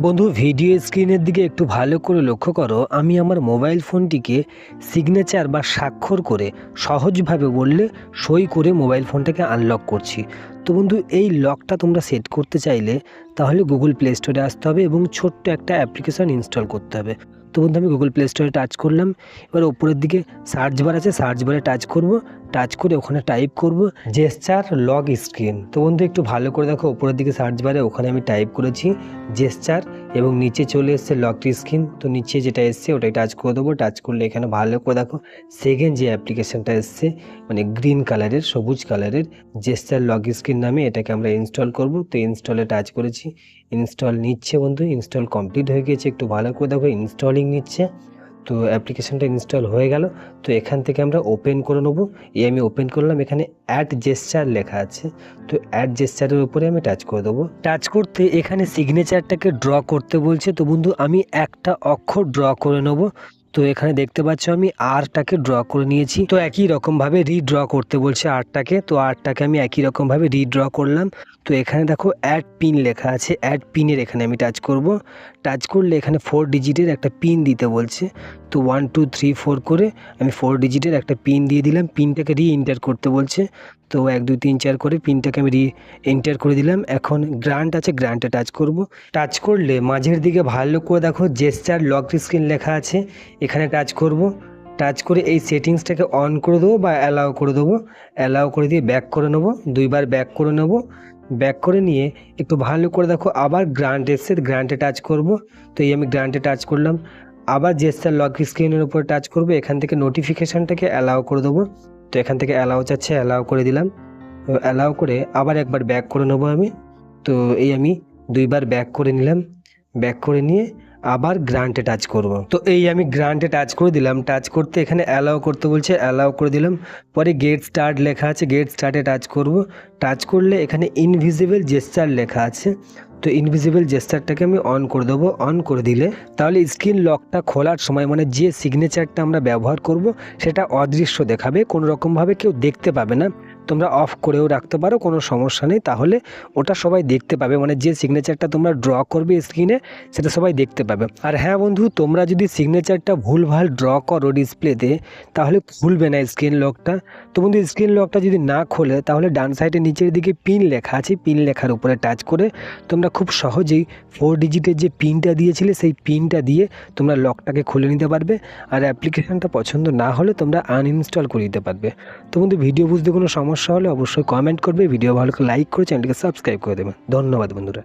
বন্ধু, ভিডিও স্ক্রিনের দিকে একটু ভালো করে লক্ষ্য করো। আমি আমার মোবাইল ফোনটিকে সিগনেচার বা স্বাক্ষর করে সহজভাবে বললে সই করে মোবাইল ফোনটাকে আনলক করছি। তো বন্ধু, এই লকটা তোমরা সেট করতে চাইলে তাহলে গুগল প্লে স্টোরে আসতে হবে এবং ছোট্ট একটা অ্যাপ্লিকেশন ইনস্টল করতে হবে। তো বন্ধু, আমি গুগল প্লে স্টোরে টাচ করলাম। এবার ওপরের দিকে সার্চ বার আছে সার্চ বারে টাচ করব। টাচ করে ওখানে টাইপ করব। জেস্টার লগ স্ক্রিন তো বন্ধু, একটু ভালো করে দেখো ওপরের দিকে সার্চ বারে ওখানে আমি টাইপ করেছি জেস্টার এবং নিচে চলে এসছে লকড স্ক্রিন তো নিচে যেটা এসছে, ওটাই টাচ করে দেবো। টাচ করলে এখানে ভালো করে দেখো সেকেন্ড যে অ্যাপ্লিকেশনটা এসছে মানে গ্রিন কালারের সবুজ কালারের জেস্টার লগ স্ক্রিন নামে এটাকে আমরা ইনস্টল করব। তো ইনস্টলে টাচ করেছি। ইনস্টল নিচ্ছে বন্ধু ইনস্টল কমপ্লিট হয়ে গেছে। একটু ভালো করে দেখো ইনস্টলিং নিচ্ছে, তো অ্যাপ্লিকেশানটা ইনস্টল হয়ে গেল। তো এখান থেকে আমরা ওপেন করে নেব। এই আমি ওপেন করলাম, এখানে অ্যাড জেস্টার লেখা আছে। তো অ্যাড জেস্টারের উপরে আমি টাচ করে দেবো। টাচ করতে এখানে সিগনেচারটাকে ড্র করতে বলছে। তো বন্ধু, আমি একটা অক্ষর ড্র করে নেব। তো এখানে দেখতে পাচ্ছ আমি আরটাকে ড্র করে নিয়েছি। তো একই রকমভাবে রিড্র করতে বলছে আরটাকে। তো আরটাকে আমি একই রকমভাবে রিড্র করলাম। তো এখানে দেখো অ্যাড পিন লেখা আছে। অ্যাড পিনের এখানে আমি টাচ করব। টাচ করলে এখানে ফোর ডিজিটের একটা পিন দিতে বলছে। তো ওয়ান টু থ্রি ফোর করে আমি ফোর ডিজিটের একটা পিন দিয়ে দিলাম। পিনটাকে রি এন্টার করতে বলছে। তো এক, দুই, তিন, চার করে পিনটাকে আমি রি এন্টার করে দিলাম। এখন গ্রান্ট আছে গ্রান্টে টাচ করব। টাচ করলে মাঝের দিকে ভালো করে দেখো জেস্টার লক স্ক্রিন লেখা আছে। এখানে টাচ করব। টাচ করে এই সেটিংসটাকে অন করে দেবো বা অ্যালাউ করে দেবো। অ্যালাউ করে দিয়ে ব্যাক করে নেব। দুইবার ব্যাক করে নেব। ব্যাক করে নিয়ে একটু ভালো করে দেখো আবার গ্রান্ট এসছে গ্রান্টে টাচ করব। তো এই আমি গ্রান্টে টাচ করলাম। আবার জেস্টার লক স্ক্রিনের উপর টাচ করব, এখান থেকে নোটিফিকেশানটাকে অ্যালাউ করে দেবো। তো এখান থেকে অ্যালাউ চাচ্ছে অ্যালাউ করে দিলাম। অ্যালাউ করে আবার একবার ব্যাক করে নেব আমি। তো এই আমি দুইবার ব্যাক করে নিলাম। ব্যাক করে নিয়ে আবার গ্রান্টে টাচ করব। তো এই আমি গ্রান্টে টাচ করে দিলাম। টাচ করতে এখানে অ্যালাউ করতে বলছে অ্যালাউ করে দিলাম। পরে গেট স্টার্ট লেখা আছে গেট স্টার্টে টাচ করব। টাচ করলে এখানে ইনভিজিবল জেস্টার লেখা আছে। তো ইনভিজিবল জেস্টারটাকে আমি অন করে দেবো। অন করে দিলে তাহলে স্ক্রিন লকটা খোলার সময় মানে যে সিগনেচারটা আমরা ব্যবহার করব, সেটা অদৃশ্য দেখাবে। কোনো রকমভাবে কেউ দেখতে পাবে না। তোমরা অফ করেও রাখতে পারো, কোনো সমস্যা নেই। তাহলে ওটা সবাই দেখতে পাবে। মানে যে সিগনেচারটা তোমরা ড্র করবে স্ক্রিনে সেটা সবাই দেখতে পাবে। আর হ্যাঁ বন্ধু, তোমরা যদি সিগনেচারটা ভুলভাল ড্র করো ডিসপ্লেতে তাহলে খুলবে না স্ক্রিন লকটা তো বন্ধু স্ক্রিন লকটা যদি না খোলে, তাহলে ডান সাইডে নিচের দিকে পিন লেখা আছে। পিন লেখার উপরে টাচ করে তোমরা খুব সহজেই ফোর ডিজিটের যে পিনটা দিয়েছিলে, সেই পিনটা দিয়ে তোমরা লকটাকে খুলে নিতে পারবে। আর অ্যাপ্লিকেশানটা পছন্দ না হলে তোমরা আনইনস্টল করে দিতে পারবে। তো বন্ধু ভিডিও বুঝতে কোনো সমস্যা হলে অবশ্যই কমেন্ট করবে। ভিডিও ভালো লাইক করে চ্যানেলকে সাবস্ক্রাইব করে দেবেন। ধন্যবাদ বন্ধুরা।